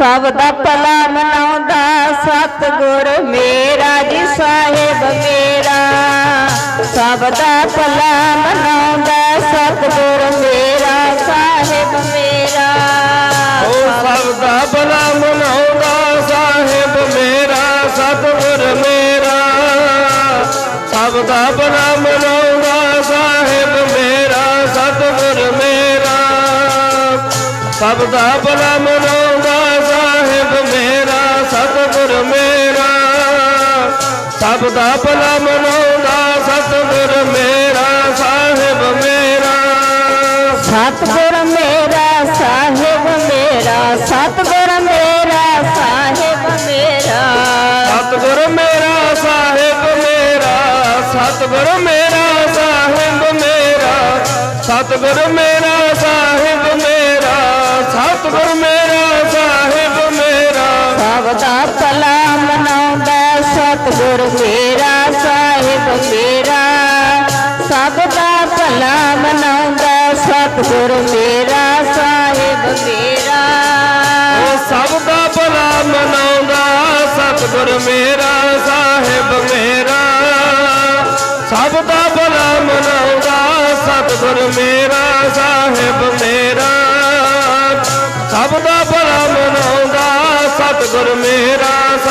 ਸਭ ਦਾ ਭਲਾ ਮਨਾਉਂਦਾ, ਸਤਿਗੁਰ ਮੇਰਾ ਜੀ ਸਾਹਿਬ ਮੇਰਾ। ਸਭ ਦਾ ਭਲਾ ਮਨਾਉਂਦਾ, ਸਤਿਗੁਰ ਮੇਰਾ ਸਾਹਿਬ ਮੇਰਾ। ਉਹ ਸਭ ਦਾ ਭਲਾ ਮਨਾਉਂਦਾ, ਸਾਹਿਬ ਮੇਰਾ, ਸਤਿਗੁਰ ਮੇਰਾ। ਸਭ ਦਾ ਭਲਾ ਮਨਾਉਂਦਾ, ਸਾਹਿਬ ਮੇਰਾ, ਸਤਿਗੁਰ ਮੇਰਾ। ਸਭ ਦਾ ਭਲਾ ਮਨਾਉਂਦਾ ਸਭ ਦਾ ਭਲਾ ਮਨਾਉਂਦਾ ਸਤਿਗੁਰ ਮੇਰਾ ਸਾਹਿਬ ਮੇਰਾ। ਸਤਿਗੁਰ ਮੇਰਾ ਸਾਹਿਬ ਮੇਰਾ ਸਤਿਗੁਰ ਮੇਰਾ ਸਾਹਿਬ ਮੇਰਾ। ਸਤਿਗੁਰ ਮੇਰਾ ਸਾਹਿਬ ਮੇਰਾ ਸਤਿਗੁਰ ਮੇਰਾ ਸਾਹਿਬ ਮੇਰਾ। ਸਤਿਗੁਰ ਮੇਰਾ ਸਾਹਿਬ ਮੇਰਾ ਸਤਿਗੁਰ ਸਤਿਗੁਰ ਮੇਰਾ ਸਾਹਿਬ, ਮੇਰਾ ਸਭ ਦਾ ਭਲਾ ਮਨਾਉਂਦਾ, ਸਤਿਗੁਰ ਮੇਰਾ ਸਾਹਿਬ, ਮੇਰਾ। ਉਹ ਸਭ ਦਾ ਭਲਾ ਮਨਾਉਂਦਾ, ਸਤਿਗੁਰ ਮੇਰਾ ਸਾਹਿਬ, ਮੇਰਾ। ਸਭ ਦਾ ਭਲਾ ਮਨਾਉਂਦਾ, ਸਤਿਗੁਰ ਮੇਰਾ ਸਾਹਿਬ, ਮੇਰਾ। ਸਭ ਦਾ ਭਲਾ ਮਨਾਉਂਦਾ, ਸਤਿਗੁਰ ਮੇਰਾ ਮੇਰਾ